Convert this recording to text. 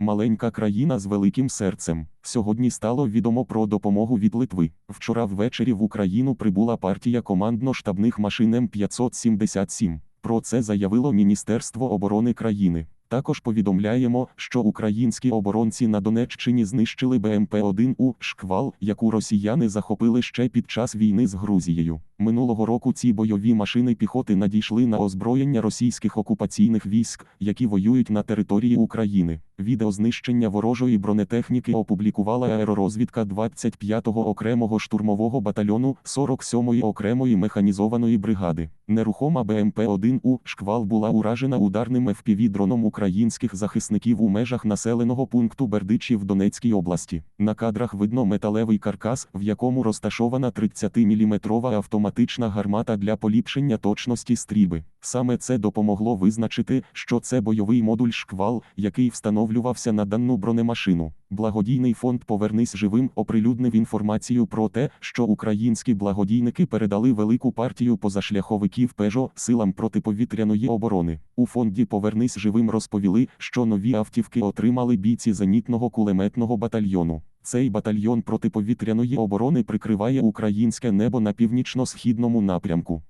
Маленька країна з великим серцем. Сьогодні стало відомо про допомогу від Литви. Вчора ввечері в Україну прибула партія командно-штабних машин М577. Про це заявило Міністерство оборони країни. Також повідомляємо, що українські оборонці на Донеччині знищили БМП-1У «Шквал», яку росіяни захопили ще під час війни з Грузією. Минулого року ці бойові машини піхоти надійшли на озброєння російських окупаційних військ, які воюють на території України. Відео знищення ворожої бронетехніки опублікувала аеророзвідка 25-го окремого штурмового батальйону 47-ї окремої механізованої бригади. Нерухома БМП-1У «Шквал» була уражена ударним FPV-дроном українських захисників у межах населеного пункту Бердичі в Донецькій області. На кадрах видно металевий каркас, в якому розташована 30-мм автоматична гармата для поліпшення точності стріби. Саме це допомогло визначити, що це бойовий модуль «Шквал», який встановлювався на дану бронемашину. Благодійний фонд Повернись живим оприлюднив інформацію про те, що українські благодійники передали велику партію позашляховиків Пежо силам протиповітряної оборони. У фонді Повернись живим розповіли, що нові автівки отримали бійці зенітного кулеметного батальйону. Цей батальйон протиповітряної оборони прикриває українське небо на північно-східному напрямку.